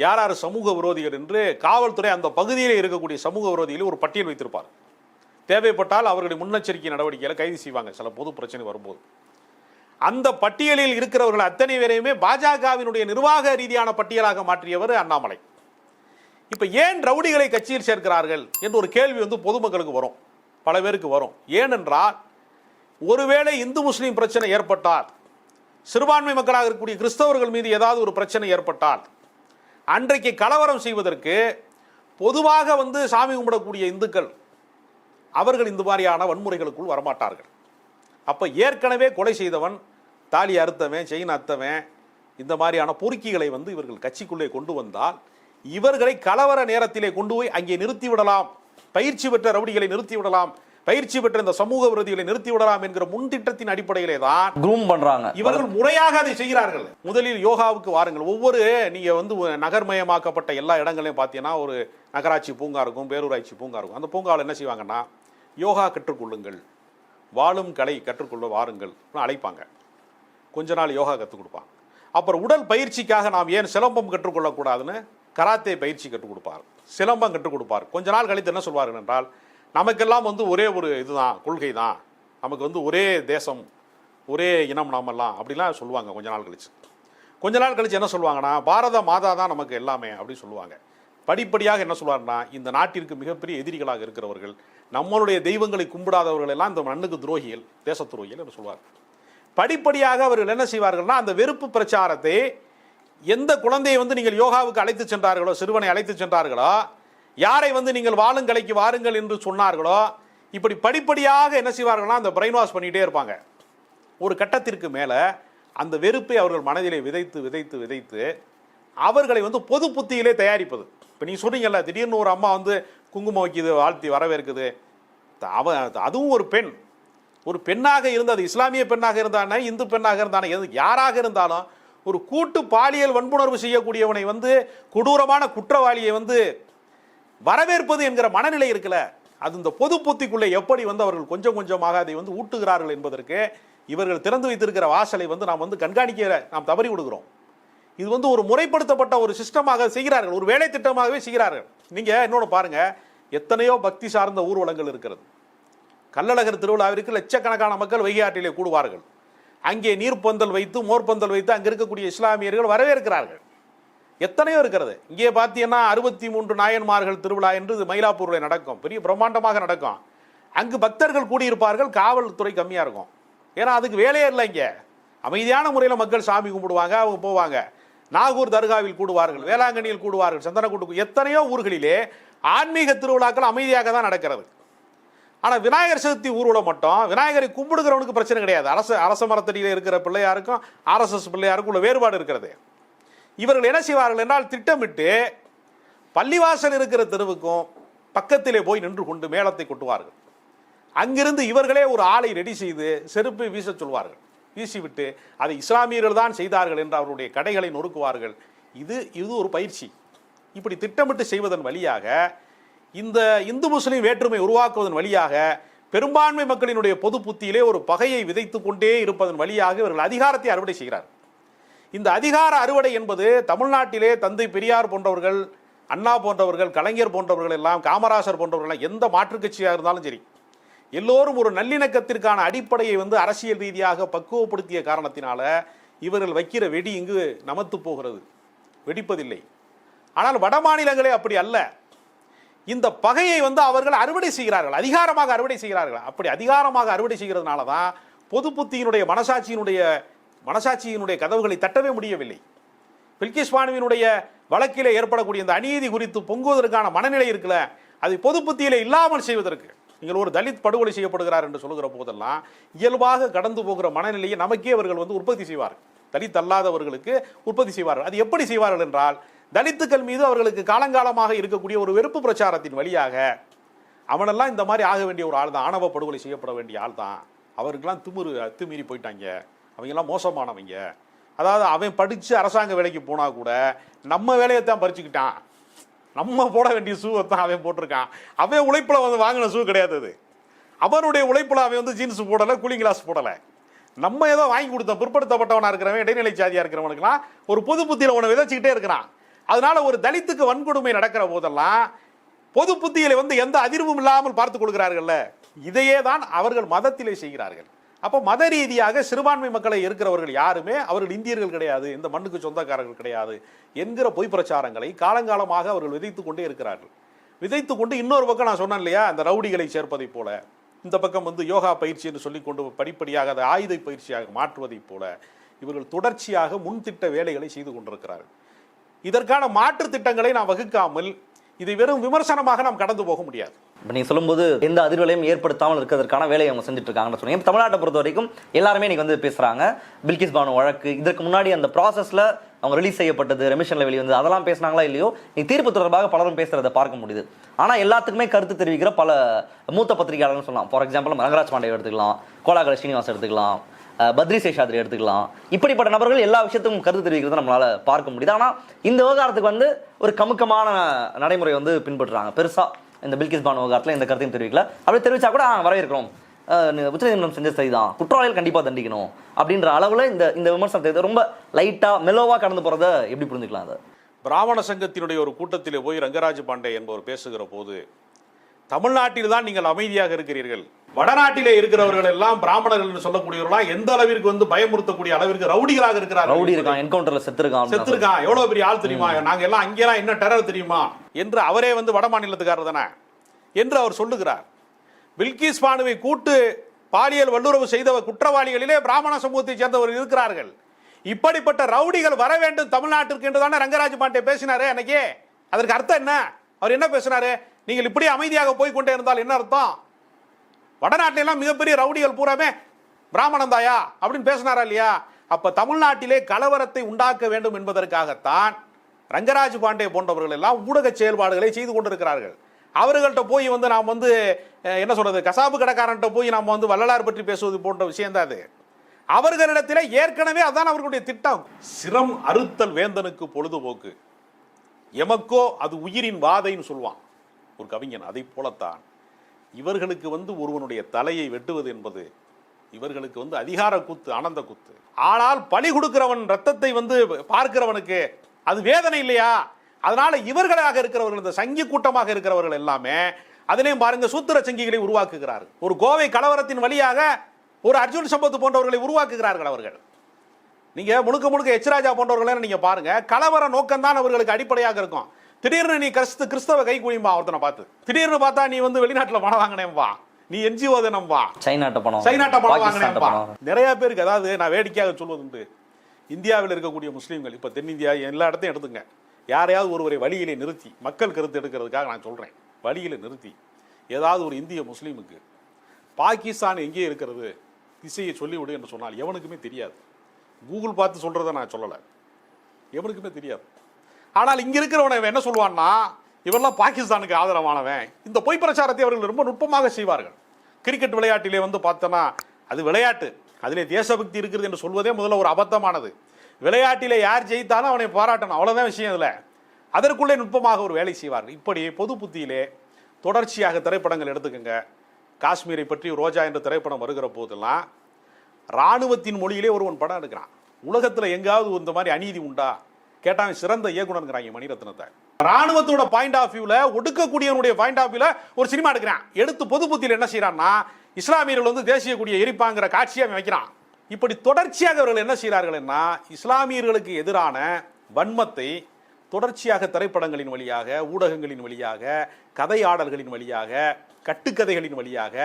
யார் யார் சமூக விரோதிகள் என்று காவல்துறை அந்த பகுதியில் இருக்கக்கூடிய சமூக விரோதிகளை ஒரு பட்டியல் வைத்திருப்பார். தேவைப்பட்டால் அவர்களுடைய முன்னெச்சரிக்கை நடவடிக்கைகளை கைது செய்வாங்க. சில பொது பிரச்சனை வரும்போது. அந்த பட்டியலில் இருக்கிறவர்கள் அத்தனை பேரையுமே பாஜகவினுடைய நிர்வாக ரீதியான பட்டியலாக மாற்றியவர் அண்ணாமலை. இப்போ ஏன் ரவுடிகளை கட்சியில் சேர்க்கிறார்கள் என்று ஒரு கேள்வி வந்து பொதுமக்களுக்கு வரும். பல பேருக்கு வரும். ஏனென்றால் ஒருவேளை இந்து முஸ்லீம் பிரச்சனை ஏற்பட்டால் சிறுபான்மை மக்களாக இருக்கக்கூடிய கிறிஸ்தவர்கள் மீது ஏதாவது ஒரு பிரச்சனை ஏற்பட்டால் அன்றைக்கு கலவரம் செய்வதற்கு பொதுவாக வந்து சாமி கும்பிடக்கூடிய இந்துக்கள் அவர்கள் இந்த மாதிரியான வன்முறைகளுக்குள் வரமாட்டார்கள். அப்போ ஏற்கனவே கொலை செய்தவன் தாலி அறுத்தவன் செயின் அறுத்தவன் இந்த மாதிரியான பொறுக்கிகளை வந்து இவர்கள் கட்சிக்குள்ளே கொண்டு வந்தால் இவர்களை கலவர நேரத்திலே கொண்டு போய் அங்கே நிறுத்திவிடலாம். பயிற்சி பெற்ற ரவுடிகளை நிறுத்திவிடலாம். பயிற்சி பெற்ற இந்த சமூக விரோதிகளை நிறுத்தி விடலாம் என்கிற முன்திட்டத்தின் அடிப்படையிலே தான் க்ரூம் பண்றாங்க. இவர்கள் முறையாக அதை செய்கிறார்கள். முதலில் யோகாவுக்கு வாருங்கள். ஒவ்வொரு நீங்க வந்து நகர்மயமாக்கப்பட்ட எல்லா இடங்களையும் பார்த்தீங்கன்னா ஒரு நகராட்சி பூங்கா இருக்கும் பேரூராட்சி பூங்கா இருக்கும். அந்த பூங்காவில் என்ன செய்வாங்கன்னா யோகா கற்றுக்கொள்ளுங்கள். வாழும் கலை கற்றுக்கொள்ள வாருங்கள் அழைப்பாங்க. கொஞ்ச நாள் யோகா கற்றுக் கொடுப்பாங்க. அப்புறம் உடல் பயிற்சிக்காக நாம் ஏன் சிலம்பம் கற்றுக்கொள்ளக்கூடாதுன்னு? கராத்தே பயிற்சி கற்றுக் கொடுப்பார். சிலம்பம் கற்றுக் கொடுப்பார். கொஞ்ச நாள் கழித்து என்ன சொல்வார்கள் என்றால் நமக்கெல்லாம் வந்து ஒரே ஒரு இதுதான் கொள்கை தான் நமக்கு வந்து ஒரே தேசம் ஒரே இனம் நாமெல்லாம் அப்படிலாம் சொல்லுவாங்க கொஞ்ச நாள் கழிச்சு. கொஞ்ச நாள் கழிச்சு என்ன சொல்லுவாங்கன்னா பாரத மாதா தான் நமக்கு எல்லாமே அப்படின்னு சொல்லுவாங்க. படிப்படியாக என்ன சொல்வாருன்னா இந்த நாட்டிற்கு மிகப்பெரிய எதிரிகளாக இருக்கிறவர்கள் நம்மளுடைய தெய்வங்களை கும்பிடாதவர்கள் எல்லாம் இந்த மண்ணுக்கு துரோகிகள் தேச துரோகிகள் என்று சொல்வார் படிப்படியாக அவர்கள் என்ன செய்வார்கள்னா அந்த வெறுப்பு பிரச்சாரத்தை எந்த குழந்தையை வந்து நீங்கள் யோகாவுக்கு அழைத்து சென்றார்களோ சிறுவனை அழைத்து சென்றார்களோ யாரை வந்து நீங்கள் வாழுங்கலைக்கு வாருங்கள் என்று சொன்னார்களோ இப்படி படிப்படியாக என்ன செய்வார்கள்னா அந்த பிரெயின் வாஷ் பண்ணிகிட்டே இருப்பாங்க. ஒரு கட்டத்திற்கு மேலே அந்த வெறுப்பை அவர்கள் மனதிலே விதைத்து விதைத்து விதைத்து அவர்களை வந்து பொது புத்தியிலே தயாரிப்பது. இப்போ நீ சொன்னீங்கல்ல திடீர்னு ஒரு அம்மா வந்து குங்குமம் வைக்குது வாழ்த்தி வரவேற்குது. த- அவ அதுவும் ஒரு பெண். ஒரு பெண்ணாக இருந்தது அது இஸ்லாமிய பெண்ணாக இருந்தானே இந்து பெண்ணாக இருந்தானே எது யாராக இருந்தாலும் ஒரு கூட்டு பாலியல் வன்புணர்வு செய்யக்கூடியவனை வந்து கொடூரமான குற்றவாளியை வந்து வரவேற்பது என்கிற மனநிலை இருக்குல்ல அது இந்த பொது புத்திக்குள்ளே எப்படி வந்து அவர்கள் கொஞ்சம் கொஞ்சமாக அதை வந்து ஊட்டுகிறார்கள் என்பதற்கு இவர்கள் திறந்து வைத்திருக்கிற வாசலை வந்து நாம் வந்து கண்காணிக்க நாம் தவறி விடுகிறோம். இது வந்து ஒரு முறைப்படுத்தப்பட்ட ஒரு சிஸ்டமாக செய்கிறார்கள் ஒரு வேலை திட்டமாகவே செய்கிறார்கள். நீங்கள் இன்னொன்று பாருங்கள் எத்தனையோ பக்தி சார்ந்த ஊர்வலங்கள் இருக்கிறது. கள்ளழகர் திருவிழாவிற்கு லட்சக்கணக்கான மக்கள் வைகை ஆற்றிலே கூடுவார்கள். அங்கே நீர்ப்பந்தல் வைத்து மோர்பந்தல் வைத்து அங்கே இருக்கக்கூடிய இஸ்லாமியர்கள் வரவேற்கிறார்கள். எத்தனையோ இருக்கிறது. இங்கே பார்த்தீங்கன்னா அறுபத்தி மூன்று நாயன்மார்கள் திருவிழா என்று மயிலாப்பூரில் நடக்கும். பெரிய பிரம்மாண்டமாக நடக்கும். அங்கு பக்தர்கள் கூடியிருப்பார்கள் காவல்துறை கம்மியாக இருக்கும். ஏன்னா அதுக்கு வேலையே இல்லை இங்கே. அமைதியான முறையில் மக்கள் சாமி கும்பிடுவாங்க அவங்க போவாங்க. நாகூர் தர்காவில் கூடுவார்கள் வேளாங்கண்ணியில் கூடுவார்கள் சந்தனக்கூட்டு எத்தனையோ ஊர்களிலே ஆன்மீக திருவிழாக்கள் அமைதியாக தான் நடக்கிறது. ஆனால் விநாயகர் சதுர்த்தி ஊர்வலம் மட்டும் விநாயகரை கும்பிடுகிறவனுக்கு பிரச்சனை கிடையாது. அரசு அரச மரத்தடியில் இருக்கிற பிள்ளையாருக்கும் ஆர்எஸ்எஸ் பிள்ளையாருக்கும் உள்ள வேறுபாடு இருக்கிறது. இவர்கள் என்ன செய்வார்கள் என்றால் திட்டமிட்டு பள்ளிவாசல் இருக்கிற தெருவுக்கும் பக்கத்திலே போய் நின்று கொண்டு மேளத்தை கொட்டுவார்கள். அங்கிருந்து இவர்களே ஒரு ஆளை ரெடி செய்து செருப்பு வீசச் சொல்வார்கள். வீசிவிட்டு அதை இஸ்லாமியர்கள் தான் செய்தார்கள் என்று அவருடைய கடைகளை நொறுக்குவார்கள். இது இது ஒரு பயிற்சி. இப்படி திட்டமிட்டு செய்வதன் வழியாக இந்த இந்து முஸ்லீம் வேற்றுமை உருவாக்குவதன் வழியாக பெரும்பான்மை மக்களினுடைய பொது புத்தியிலே ஒரு பகையை விதைத்து கொண்டே இருப்பதன் வழியாக இவர்கள் அதிகாரத்தை அறுவடை செய்கிறார்கள். இந்த அதிகார அறுவடை என்பது தமிழ்நாட்டிலே தந்தை பெரியார் போன்றவர்கள் அண்ணா போன்றவர்கள் கலைஞர் போன்றவர்கள் எல்லாம் காமராசர் போன்றவர்கள்லாம் எந்த மாற்றுக் கட்சியாக இருந்தாலும் சரி எல்லோரும் ஒரு நல்லிணக்கத்திற்கான அடிப்படையை வந்து அரசியல் ரீதியாக பக்குவப்படுத்திய காரணத்தினால இவர்கள் வைக்கிற வெடி இங்கு நமத்து போகிறது. வெடிப்பதில்லை. ஆனால் வட மாநிலங்களே அப்படி அல்ல. இந்த பகையை வந்து அவர்கள் அறுவடை செய்கிறார்கள். அதிகாரமாக அறுவடை செய்கிறார்கள். அப்படி அதிகாரமாக அறுவடை செய்கிறதுனால தான் பொது புத்தியினுடைய மனசாட்சியினுடைய மனசாட்சியினுடைய கதவுகளை தட்டவே முடியவில்லை. பில்கிஷ் பானுவினுடைய வழக்கிலே ஏற்படக்கூடிய இந்த அநீதி குறித்து பொங்குவதற்கான மனநிலை இருக்குல்ல அதை பொது இல்லாமல் செய்வதற்கு. நீங்கள் ஒரு தலித் படுகொலை செய்யப்படுகிறார் என்று சொல்லுகிற போதெல்லாம் இயல்பாக கடந்து போகிற மனநிலையை நமக்கே அவர்கள் வந்து உற்பத்தி செய்வார்கள். தலித் அல்லாதவர்களுக்கு உற்பத்தி செய்வார்கள். அது எப்படி செய்வார்கள் என்றால் தலித்துக்கள் மீது அவர்களுக்கு காலங்காலமாக இருக்கக்கூடிய ஒரு வெறுப்பு பிரச்சாரத்தின் வழியாக அவனெல்லாம் இந்த மாதிரி ஆக வேண்டிய ஒரு ஆள் தான் ஆணவ படுகொலை செய்யப்பட வேண்டிய ஆள் தான் அவருக்கெல்லாம் திமிரு அத்துமீறி போயிட்டாங்க. அவங்கெல்லாம் மோசமானவங்க. அதாவது அவன் படித்து அரசாங்க வேலைக்கு போனால் கூட நம்ம வேலையை தான் பறிச்சுக்கிட்டான். நம்ம போட வேண்டிய ஷூவை தான் அவன் போட்டிருக்கான். அவன் உழைப்பில் வந்து வாங்கின ஷூ கிடையாது அது. அவனுடைய உழைப்பில் அவன் வந்து ஜீன்ஸ் போடலை கூலிங் கிளாஸ் போடலை. நம்ம ஏதோ வாங்கி கொடுத்தோம் பிற்படுத்தப்பட்டவனாக இருக்கிறவன் இடைநிலை சாதியாக இருக்கிறவனுக்குலாம் ஒரு பொது புத்தியில் உன விதைச்சிக்கிட்டே இருக்கிறான். அதனால ஒரு தலித்துக்கு வன்கொடுமை நடக்கிற போதெல்லாம் பொது புத்தியில வந்து எந்த அதிர்வும் இல்லாமல் பார்த்துக் கொடுக்கிறார்கள்ல இதையே தான் அவர்கள் மதத்திலே செய்கிறார்கள். அப்போ மத ரீதியாக சிறுபான்மை மக்களை இருக்கிறவர்கள் யாருமே? அவர்கள் இந்தியர்கள் கிடையாது இந்த மண்ணுக்கு சொந்தக்காரர்கள் கிடையாது என்கிற பொய் பிரச்சாரங்களை காலங்காலமாக அவர்கள் விதைத்து கொண்டே இருக்கிறார்கள். விதைத்து கொண்டு இன்னொரு பக்கம் நான் சொன்னேன் இல்லையா? அந்த ரவுடிகளை சேர்ப்பதைப் போல இந்த பக்கம் வந்து யோகா பயிற்சி என்று சொல்லி கொண்டு படிப்படியாக அதை ஆயுத பயிற்சியாக மாற்றுவதைப் போல இவர்கள் தொடர்ச்சியாக முன்திட்ட வேலைகளை செய்து கொண்டிருக்கிறார்கள். இதற்கான மாற்று திட்டங்களை நான் வகுக்காமல் இதை வெறும் விமர்சனமாக நாம் கடந்து போக முடியாது. இப்போ நீங்கள் சொல்லும்போது எந்த அதிர்வலையும் ஏற்படுத்தாமல் இருக்கிறதுக்கான வேலையை அவங்க செஞ்சுட்டு இருக்காங்கன்னு சொன்னீங்க தமிழ்நாட்டை பொறுத்த வரைக்கும் எல்லாருமே இன்னைக்கு வந்து பேசுறாங்க. பில்கிஸ் பானு வழக்கு இதற்கு முன்னாடி அந்த ப்ராசஸ்ல அவங்க ரிலீஸ் செய்யப்பட்டது ரெமிஷன்ல வெளியே வந்து அதெல்லாம் பேசுனாங்களா இல்லையோ? நீ தீர்ப்பு தொடர்பாக பலரும் பேசுறதை பார்க்க முடியுது. ஆனா எல்லாத்துக்குமே கருத்து தெரிவிக்கிற பல மூத்த பத்திரிகையாளர்கள் சொல்லலாம். ஃபார் எக்ஸாம்பிள் ரங்கராஜ் பாண்டே எடுத்துக்கலாம் கோலாகல ஸ்ரீனிவாஸ் எடுத்துக்கலாம். பத்ரி சேஷாத்ரி எடுத்துக்கலாம். இப்படிப்பட்ட நபர்கள் எல்லா விஷயத்துக்கும் கருத்து தெரிவிக்கிறது நம்மளால பார்க்க முடியுது. ஆனால் இந்த விவகாரத்துக்கு வந்து ஒரு கமுக்கமான நடைமுறை வந்து பின்பற்றுறாங்க. பெருசாக இந்த பில்கிஸ் பான் விவகாரத்தில் இந்த கருத்தையும் தெரிவிக்கல. அப்படி தெரிவிச்சா கூட வரவேற்கிறோம். உச்சநீதிமன்றம் செஞ்ச சரிதான். குற்றவாளிகள் கண்டிப்பாக தண்டிக்கணும் அப்படின்ற அளவில் இந்த இந்த விமர்சனத்தை ரொம்ப லைட்டாக மெலோவாக கடந்து போகிறத எப்படி புரிஞ்சுக்கலாம் அதை? பிராமண சங்கத்தினுடைய ஒரு கூட்டத்திலே போய் ரங்கராஜ் பாண்டே என்பவர் பேசுகிற போது தமிழ்நாட்டில் தான் நீங்கள் அமைதியாக இருக்கிறீர்கள். வடநாட்டிலே இருக்கிறவர்கள் எல்லாம் பிராமணர்கள் என்று சொல்லக்கூடியவர்களா எந்த அளவிற்கு வந்து பயமுறுத்தக்கூடிய அளவிற்கு ரவுடிகளாக இருக்கிறார்கள் ரவுடி இருக்கான் என்கவுண்டர்ல செத்துருக்கான் செத்துருக்கான். எவ்வளவு பெரிய ஆள் தெரியுமா? நாங்க எல்லாம் அங்கெல்லாம் என்ன டெரர் தெரியுமா? என்று அவரே வந்து வட மாநிலத்துக்காரர் தானே? என்று அவர் சொல்லுகிறார். பில்கிஸ் பானுவை கூட்டு பாலியல் வல்லுறவு செய்த குற்றவாளிகளிலே பிராமண சமூகத்தை சேர்ந்தவர்கள் இருக்கிறார்கள். இப்படிப்பட்ட ரவுடிகள் வர வேண்டும் தமிழ்நாட்டிற்கு என்று தானே ரங்கராஜ் பாண்டே பேசினாரே அன்னைக்கு. அதற்கு அர்த்தம் என்ன? அவர் என்ன பேசினாரு? நீங்கள் இப்படி அமைதியாக போய் கொண்டே இருந்தால் என்ன அர்த்தம்? வடநாட்டிலாம் மிகப்பெரிய ரவுடிகள் பூராமே பிராமணன் தாயா அப்படின்னு பேசினாரா இல்லையா? அப்ப தமிழ்நாட்டிலே கலவரத்தை உண்டாக்க வேண்டும் என்பதற்காகத்தான் ரங்கராஜ் பாண்டே போன்றவர்கள் எல்லாம் ஊடக செயல்பாடுகளை செய்து கொண்டிருக்கிறார்கள். அவர்கள்ட்ட போய் வந்து நாம் வந்து என்ன சொல்றது கசாப்பு கடைக்காரன்ட்ட போய் நாம் வந்து வள்ளலார் பற்றி பேசுவது போன்ற விஷயம் தான் அது. அவர்களிடத்தில் ஏற்கனவே அதான் அவர்களுடைய திட்டம். சிரம் அறுத்தல் வேந்தனுக்கு பொழுதுபோக்கு. எமக்கோ அது உயிரின் வாதைன்னு சொல்லுவான். ஒரு கவிஞன் அதை போலத்தான். இவர்களுக்கு வந்து ஒருவனுடைய தலையை வெட்டுவது என்பது இவர்களுக்கு வந்து அதிகார குத்து ஆனந்த குத்து. ஆனால் பலி கொடுக்கிறவன் ரத்தத்தை வந்து பார்க்கிறவனுக்கு அது வேதனை இல்லையா? அதனால இவர்களாக இருக்கிறவர்கள் இந்த சங்கி கூட்டமாக இருக்கிறவர்கள் எல்லாமே அதிலையும் பாருங்க சூத்திர சங்கிகளை உருவாக்குகிறார். ஒரு கோவை கலவரத்தின் வழியாக ஒரு அர்ஜுன் சம்பத் போன்றவர்களை உருவாக்குகிறார்கள் அவர்கள். நீங்க முழுக்க முழுக்க எச்ராஜா போன்றவர்களை நீங்க பாருங்க கலவர நோக்கம் தான் அவர்களுக்கு அடிப்படையாக இருக்கும். திடீர்னு நீ கிறிஸ்து கிறிஸ்தவ கை குழியும்பா ஒருத்தனை பார்த்து. திடீர்னு பார்த்தா நீ வந்து வெளிநாட்டுல பணம் வாங்கினேன் வா. நீ என்ஜிஓ தினம் வா. சைனாட்ட பணம் சைனாட்ட பணம் பாகிஸ்தான்ட்ட வாங்கினேன் பணம் நிறைய பேருக்கு அதாவது நான் வேடிக்கையாக சொல்வதுண்டு இந்தியாவில் இருக்கக்கூடிய முஸ்லீம்கள் இப்ப தென்னிந்தியா எல்லா இடத்தையும் எடுத்துங்க. யாரையாவது ஒருவரை வழியிலே நிறுத்தி மக்கள் கருத்து எடுக்கிறதுக்காக நான் சொல்றேன். வழியில நிறுத்தி. ஏதாவது ஒரு இந்திய முஸ்லீமுக்கு பாகிஸ்தான் எங்கே இருக்கிறது திசையை சொல்லிவிடு என்று சொன்னால் எவனுக்குமே தெரியாது. கூகுள் பார்த்து சொல்றதை நான் சொல்லலை. எவனுக்குமே தெரியாது. ஆனால் இங்க இருக்கிறவனை என்ன சொல்லுவான்னா இவெல்லாம் பாகிஸ்தானுக்கு ஆதரவானவன். இந்த பொய் பிரச்சாரத்தை அவர்கள் ரொம்ப நுட்பமாக செய்வார்கள். கிரிக்கெட் விளையாட்டிலே வந்து பார்த்தோன்னா அது விளையாட்டு. அதிலே தேசபக்தி இருக்கிறது என்று சொல்வதே முதல்ல ஒரு அபத்தமானது. விளையாட்டிலே யார் ஜெயித்தாலும் அவனை பாராட்டணும். அவ்வளோதான் விஷயம் இதில். அதற்குள்ளே நுட்பமாக ஒரு வேலை செய்வார்கள். இப்படி பொது புத்தியிலே தொடர்ச்சியாக திரைப்படங்கள் எடுத்துக்கோங்க. காஷ்மீரை பற்றி ரோஜா என்ற திரைப்படம் வருகிற போதெல்லாம் ராணுவத்தின் மொழியிலே ஒருவன் படம் எடுக்கிறான். உலகத்தில் எங்காவது இந்த மாதிரி அநீதி உண்டா? கேட்டான் சிறந்த இயக்குனருங்கிறாங்க மணிரத்னத்தை. ராணுவத்தோட பாயிண்ட் ஆஃப் வியூல ஒடுக்கக்கூடியவனுடைய பாயிண்ட் ஆஃப் வியூல ஒரு சினிமா எடுக்கிறான். எடுத்து பொது புத்தியில் என்ன செய்யறான்னா இஸ்லாமியர்கள் வந்து தேசிய கொடியை எரிப்பாங்கிற காட்சியை வைக்கிறான். இப்படி தொடர்ச்சியாக அவர்கள் என்ன செய்கிறார்கள்னா இஸ்லாமியர்களுக்கு எதிரான வன்மத்தை தொடர்ச்சியாக திரைப்படங்களின் வழியாக ஊடகங்களின் வழியாக கதையாடல்களின் வழியாக கட்டுக்கதைகளின் வழியாக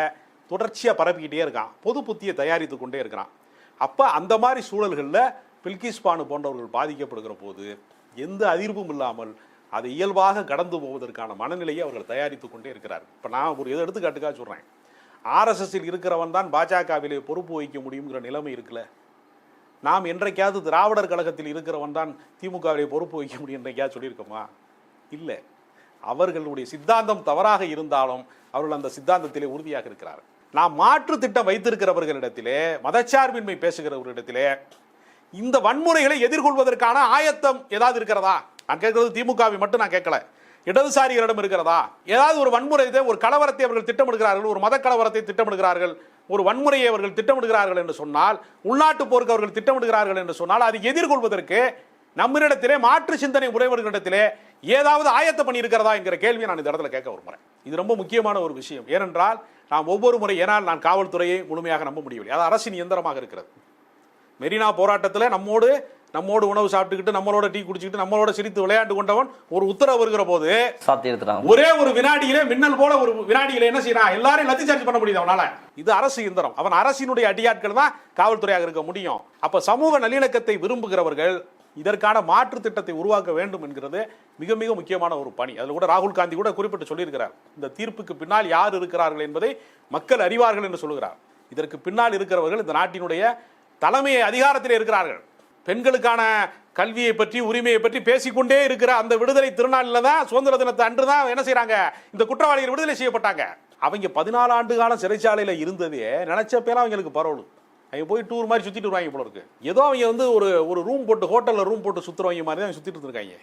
தொடர்ச்சியாக பரப்பிக்கிட்டே இருக்கான். பொது புத்தியை தயாரித்து கொண்டே இருக்கிறான். அப்போ அந்த மாதிரி சூழல்களில் பில்கிஸ் பானு போன்றவர்கள் பாதிக்கப்படுகிற போது எந்த அதிர்வும் இல்லாமல் அதை இயல்பாக கடந்து போவதற்கான மனநிலையை அவர்கள் தயாரித்து கொண்டே இருக்கிறார் இப்போ நான் ஒரு இதை எடுத்துக்காட்டுக்காக சொல்கிறேன் ஆர்எஸ்எஸ்ஸில் இருக்கிறவன் தான் பாஜகவிலே பொறுப்பு வகிக்க முடியுங்கிற நிலைமை இருக்குல்ல நாம் என்றைக்காவது திராவிடர் கழகத்தில் இருக்கிறவன் தான் திமுகவிலே பொறுப்பு வகிக்க முடியும் என்றைக்காவது சொல்லியிருக்கோமா? இல்லை. அவர்களுடைய சித்தாந்தம் தவறாக இருந்தாலும் அவர்கள் அந்த சித்தாந்தத்திலே உறுதியாக இருக்கிறார் நாம் மாற்று திட்டம் வைத்திருக்கிறவர்களிடத்திலே மதச்சார்பின்மை பேசுகிறவர்களிடத்திலே இந்த வன்முறைகளை எதிர்கொள்வதற்கான ஆயத்தம் ஏதாவது இருக்கிறதா? நான் கேட்கறது திமுகவை மட்டும் நான் கேட்கல. இடதுசாரிகளிடம் இருக்கிறதா? ஏதாவது ஒரு வன்முறை ஒரு கலவரத்தை அவர்கள் திட்டமிடுகிறார்கள் ஒரு மத கலவரத்தை திட்டமிடுகிறார்கள் ஒரு வன்முறையை அவர்கள் திட்டமிடுகிறார்கள் என்று சொன்னால் உள்நாட்டு போருக்கு அவர்கள் திட்டமிடுகிறார்கள் என்று சொன்னால் அதை எதிர்கொள்வதற்கு நம்மிடத்திலே மாற்று சிந்தனை உடையவர்களிடத்திலே ஏதாவது ஆயத்த பண்ணி இருக்கிறதா என்கிற கேள்வியை நான் இந்த இடத்துல கேட்க விரும்புகிறேன் இது ரொம்ப முக்கியமான ஒரு விஷயம். ஏனென்றால் நாம் ஒவ்வொரு முறை ஏனால் நான் காவல்துறையை முழுமையாக நம்ப முடியவில்லை. அது அரசின் இயந்திரமாக இருக்கிறது. மெரினா போராட்டத்தில் நம்மோடு நம்மோடு உணவு சாப்பிட்டுக்கிட்டு நம்மளோட டீ குடிச்சிக்கிட்டு நம்மளோட சிரித்து விளையாண்டு கொண்டவன் ஒரு உத்தரவு வருகிற போது ஒரே ஒரு வினாடியிலே மின்னல் போல ஒரு வினாடியில என்ன செய்யறான்? எல்லாரையும் லத்தி சார்ஜ் பண்ண முடியுது அவனால. இது அரசு இயந்திரம். அவன் அரசினுடைய அடியாட்கள் தான் காவல்துறையாக இருக்க முடியும். அப்ப சமூக நல்லிணக்கத்தை விரும்புகிறவர்கள் இதற்கான மாற்று திட்டத்தை உருவாக்க வேண்டும் என்கிறது மிக மிக முக்கியமான ஒரு பணி. அதில் கூட ராகுல் காந்தி கூட குறிப்பிட்டு சொல்லியிருக்கிறார். இந்த தீர்ப்புக்கு பின்னால் யார் இருக்கிறார்கள் என்பதை மக்கள் அறிவார்கள் என்று சொல்லுகிறார். இதற்கு பின்னால் இருக்கிறவர்கள் இந்த நாட்டினுடைய தலைமை அதிகாரத்தில் இருக்கிறார்கள். பெண்களுக்கான கல்வியை பற்றி உரிமையை பற்றி பேசிக்கொண்டே இருக்கிற அந்த விடுதலை திருநாளில் தான் சுதந்திர தினத்தை அன்று தான் என்ன செய்கிறாங்க இந்த குற்றவாளிகள் விடுதலை செய்யப்பட்டாங்க. அவங்க பதினாலு ஆண்டு காலம் சிறைச்சாலையில் இருந்ததே நினைச்சப்பெல்லாம் அவங்களுக்கு பரவலு. அவங்க போய் டூர் மாதிரி சுற்றிட்டு வருவாங்க போல இருக்கு. ஏதோ அவங்க வந்து ஒரு ஒரு ரூம் போட்டு ஹோட்டலில் ரூம் போட்டு சுற்றுறவங்க மாதிரி தான் சுற்றிட்டு இருந்திருக்காங்க.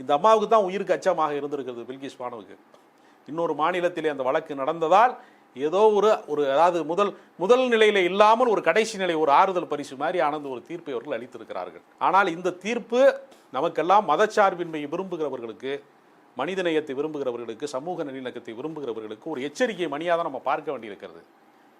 இந்த அம்மாவுக்கு தான் உயிருக்கு அச்சமாக இருந்திருக்கிறது பில்கிஸ் மாணவுக்கு இன்னொரு மாநிலத்திலே அந்த வழக்கு நடந்ததால் ஏதோ ஒரு ஒரு அதாவது முதல் முதல் நிலையில் இல்லாமல் ஒரு கடைசி நிலை ஒரு ஆறுதல் பரிசு மாதிரி ஆனந்த ஒரு தீர்ப்பை அவர்கள் அளித்திருக்கிறார்கள். ஆனால் இந்த தீர்ப்பு நமக்கெல்லாம் மதச்சார்பின்மையை விரும்புகிறவர்களுக்கு மனிதநேயத்தை விரும்புகிறவர்களுக்கு சமூக நல்லிணக்கத்தை விரும்புகிறவர்களுக்கு ஒரு எச்சரிக்கை மணியாக தான் நம்ம பார்க்க வேண்டியிருக்கிறது.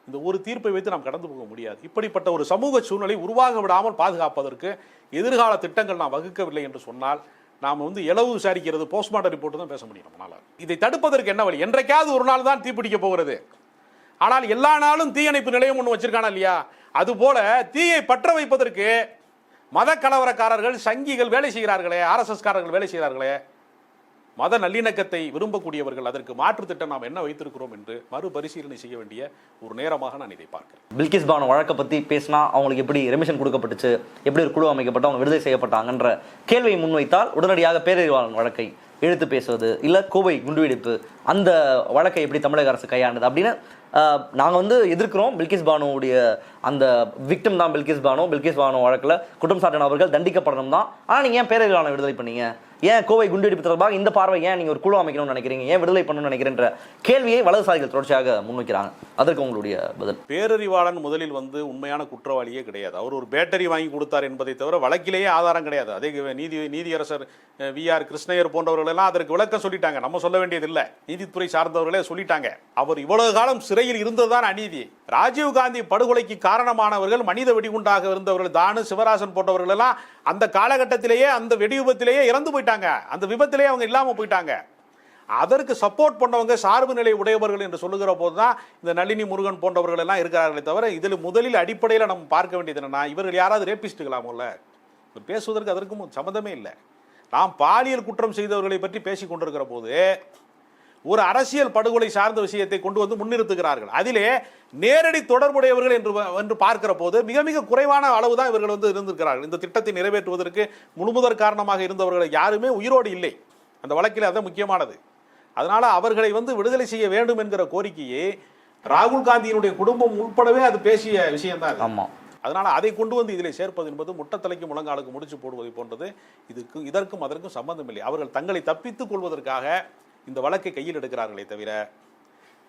இந்த ஒரு தீர்ப்பை வைத்து நாம் கடந்து போக முடியாது. இப்படிப்பட்ட ஒரு சமூக சூழ்நிலை உருவாக விடாமல் பாதுகாப்பதற்கு எதிர்கால திட்டங்கள் நாம் வகுக்கவில்லை என்று சொன்னால் நாம் வந்து இளவு விசாரிக்கிறது போஸ்ட்மார்ட்டம் ரிப்போர்ட் தான் பேச முடியும் நம்மளால். இதை தடுப்பதற்கு என்ன வழி? என்றைக்காவது ஒரு நாள் தான் தீப்பிடிக்க போகிறது. ஆனால் எல்லா நாளும் தீயணைப்பு நிலையம் ஒன்று வச்சிருக்கானா இல்லையா? அதுபோல தீயை பற்ற வைப்பதற்கு மத கலவரக்காரர்கள் சங்கிகள் வேலை செய்கிறார்களே ஆர்எஸ்எஸ்காரர்கள் வேலை செய்கிறார்களே. மத நல்லிணக்கத்தை விரும்பக்கூடியவர்கள் அதற்கு மாற்று திட்டம் நாம் என்ன வைத்திருக்கிறோம் என்று மறுபரிசீலனை செய்ய வேண்டிய ஒரு நேரமாக நான் இதை பார்க்கிறேன். பில்கிஸ் பானு வழக்கை பற்றி பேசினா அவங்களுக்கு எப்படி ரெமிஷன் கொடுக்கப்பட்டுச்சு எப்படி ஒரு குழு அமைக்கப்பட்டு அவங்க விடுதலை செய்யப்பட்டாங்கன்ற கேள்வியை முன்வைத்தால் உடனடியாக பேரறிவாளன் வழக்கை இழுத்து பேசுவது இல்லை கோவை குண்டுவெடிப்பு அந்த வழக்கை எப்படி தமிழக அரசு கையாண்டது அப்படின்னு நாங்கள் வந்து எதிர்க்கிறோம் பில்கிஸ் பானுவுடைய அந்த விக்டம் தான் பில்கிஸ் பானு. பில்கிஸ் பானு வழக்கில் குற்றம் சாட்டினவர்கள் தண்டிக்கப்படணும் தான் ஆனால் நீங்கள் ஏன் பேரறிவாளனை விடுதலை பண்ணீங்க? ஏன் கோவை குண்டுவெடிப்பு தொடர்பாக இந்த பார்வை ஏன் நீங்க ஒரு குழு அமைக்கணும்னு நினைக்கிறீங்க? ஏன் விடுதலை பண்ணணும்னு நினைக்கிறேன்ற கேள்வியை வலதுசாரிகள் தொடர்ச்சியாக முன்வைக்கிறாங்க. அதற்கு உங்களுடைய பதில். பேரறிவாளன் முதலில் வந்து உண்மையான குற்றவாளியே கிடையாது. அவர் ஒரு பேட்டரி வாங்கி கொடுத்தார் என்பதை தவிர வழக்கிலேயே ஆதாரம் கிடையாது. அதே நீதி நீதியரசர் வி ஆர் கிருஷ்ணயர் போன்றவர்கள் எல்லாம் அதற்கு விளக்கம் சொல்லிட்டாங்க. நம்ம சொல்ல வேண்டியதில்லை. நீதித்துறை சார்ந்தவர்களே சொல்லிட்டாங்க. அவர் இவ்வளவு காலம் சிறையில் இருந்ததுதான் அநீதி. ராஜீவ் காந்தி படுகொலைக்கு காரணமானவர்கள் மனித வெடிகுண்டாக இருந்தவர்கள் தானு சிவராசன் போன்றவர்கள் எல்லாம் அந்த காலகட்டத்திலேயே அந்த வெடி விபத்திலேயே இறந்து போயிட்டாங்க. அந்த விபத்திலேயே அவங்க இல்லாமல் போயிட்டாங்க. அதற்கு சப்போர்ட் பண்ணவங்க சார்பு நிலை உடையவர்கள் என்று சொல்லுகிற போது தான் இந்த நளினி முருகன் போன்றவர்கள் எல்லாம் இருக்கிறார்களே தவிர இதில் முதலில் அடிப்படையில் நம்ம பார்க்க வேண்டியது என்னன்னா இவர்கள் யாராவது ரேபிஸ்ட்டுகளாமல்ல இவர் பேசுவதற்கு அதற்கும் சம்மந்தமே இல்லை. நாம் பாலியல் குற்றம் செய்தவர்களை பற்றி பேசிக் கொண்டிருக்கிற போது ஒரு அரசியல் படுகொலை சார்ந்த விஷயத்தை கொண்டு வந்து முன்னிறுத்துகிறார்கள். அதிலே நேரடி தொடர்புடையவர்கள் என்று என்று பார்க்கிற போது மிக மிக குறைவான அளவு தான் இவர்கள் வந்து இருந்திருக்கிறார்கள். இந்த திட்டத்தை நிறைவேற்றுவதற்கு முழுமுதற் காரணமாக இருந்தவர்கள் யாருமே உயிரோடு இல்லை. அந்த வழக்கில் அது முக்கியமானது. அதனால அவர்களை வந்து விடுதலை செய்ய வேண்டும் என்கிற கோரிக்கையை ராகுல் காந்தியினுடைய குடும்பம் உட்படவே அது பேசிய விஷயம்தான் அது. ஆமா. அதனால அதை கொண்டு வந்து இதில் சேர்ப்பது என்பது முட்டத்தலைக்கு முழங்காலுக்கு முடிச்சு போடுவதை போன்றது. இதுக்கு இதற்கும் அதற்கும் சம்பந்தம் இல்லை அவர்கள் தங்களை தப்பித்துக் கொள்வதற்காக இந்த வழக்கை கையில் எடுக்கிறார்களே தவிர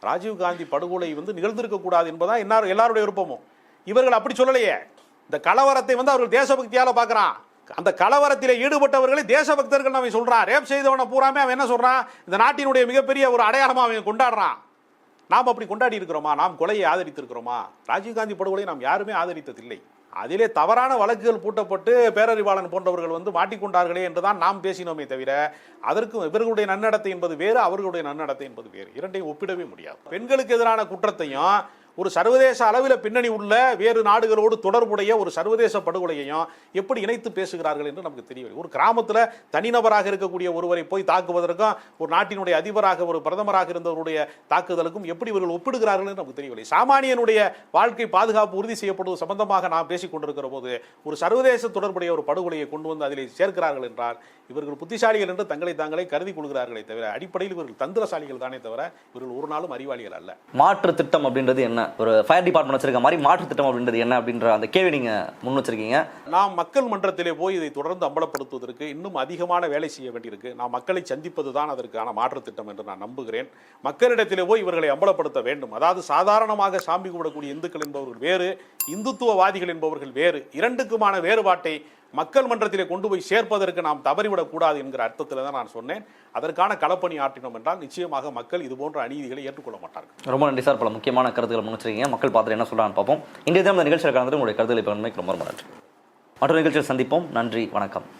ராஜீவ் காந்தி படுகொலை வந்து நிகழ்ந்திருக்கக்கூடாது என்பதான் எல்லாரும் எல்லாருடைய விருப்பமும். இவர்கள் அப்படி சொல்லலையே. இந்த கலவரத்தை வந்து அவர்கள் தேசபக்தியால் பார்க்குறான். அந்த கலவரத்தில் ஈடுபட்டவர்களை தேசபக்தர்கள் அவன் சொல்கிறான் ரேப் செய்தவனை பூராமே அவன் என்ன சொல்கிறான் இந்த நாட்டினுடைய மிகப்பெரிய ஒரு அடையாளமாக அவன் கொண்டாடுறான். நாம் அப்படி கொண்டாடி இருக்கிறோமா? நாம் கொலையை ஆதரித்திருக்கிறோமா? ராஜீவ்காந்தி படுகொலை நாம் யாருமே ஆதரித்ததில்லை. அதிலே தவறான வழக்குகள் பூட்டப்பட்டு பேரறிவாளன் போன்றவர்கள் வந்து மாட்டிக்கொண்டார்களே என்றுதான் நாம் பேசினோமே தவிர அதற்கு இவர்களுடைய நன்னடத்தை என்பது வேறு அவர்களுடைய நன்னடத்தை என்பது வேறு. இரண்டையும் ஒப்பிடவே முடியாது. பெண்களுக்கு எதிரான குற்றத்தையும் ஒரு சர்வதேச அளவில் பின்னணி உள்ள வேறு நாடுகளோடு தொடர்புடைய ஒரு சர்வதேச படுகொலையையும் எப்படி இணைத்து பேசுகிறார்கள் என்று நமக்கு தெரியவில்லை ஒரு கிராமத்தில் தனிநபராக இருக்கக்கூடிய ஒருவரை போய் தாக்குவதற்கும் ஒரு நாட்டினுடைய அதிபராக ஒரு பிரதமராக இருந்தவருடைய தாக்குதலுக்கும் எப்படி இவர்கள் ஒப்பிடுகிறார்கள் என்று நமக்கு தெரியவில்லை. சாமானியனுடைய வாழ்க்கை பாதுகாப்பு உறுதி செய்யப்படுவது சம்பந்தமாக நாம் பேசிக் கொண்டிருக்கிற போது ஒரு சர்வதேச தொடர்புடைய ஒரு படுகொலையை கொண்டு வந்து அதில் சேர்க்கிறார்கள் என்றால் இவர்கள் புத்திசாலிகள் என்று தங்களை தாங்களே கருதி கொள்கிறார்களே தவிர அடிப்படையில் இவர்கள் தந்திரசாலிகள் தானே தவிர இவர்கள் ஒரு நாளும் அறிவாளிகள் அல்ல. மாற்று திட்டம் அப்படின்றது என்ன? ஒரு ஃபயர் டிபார்ட்மெண்ட் வச்சிருக்க மாதிரி மாற்று திட்டம் அப்படின்றது என்ன அப்படின்ற அந்த கேள்வி நீங்க முன் வச்சிருக்கீங்க. நான் மக்கள் மன்றத்திலே போய் இதை தொடர்ந்து அம்பலப்படுத்துவதற்கு இன்னும் அதிகமான வேலை செய்ய வேண்டியிருக்கு. நான் மக்களை சந்திப்பது தான் அதற்கான மாற்று திட்டம் என்று நான் நம்புகிறேன். மக்களிடத்திலே போய் இவர்களை அம்பலப்படுத்த வேண்டும். அதாவது சாதாரணமாக சாமி கும்பிடக்கூடிய இந்துக்கள் என்பவர்கள் வேறு இந்துத்துவவாதிகள் என்பவர்கள் வேறு இரண்டுக்குமான வேறுபாட்டை மக்கள் மன்றத்திலே கொண்டு போய் சேர்ப்பதற்கு நாம் தவறிவிடக் கூடாது என்கிற அர்த்தத்தில் தான் நான் சொன்னேன். அதற்கான களப்பணி ஆற்றினோம் என்றால் நிச்சயமாக மக்கள் இது போன்ற அநீதிகளை ஏற்றுக்கொள்ள மாட்டார்கள். ரொம்ப நன்றி சார். பல முக்கியமான கருத்துக்களை முன்னிச்சிருக்கீங்க மக்கள் பார்த்துட்டு என்ன சொல்லலாம்னு பார்ப்போம். இன்றைய தினம் இந்த நிகழ்ச்சியில் கலந்து உங்களுடைய கருத்துக்களை பகிர்ந்தமைக்கு ரொம்ப ரொம்ப நன்றி. மற்ற நிகழ்ச்சியில் சந்திப்போம். நன்றி. வணக்கம்.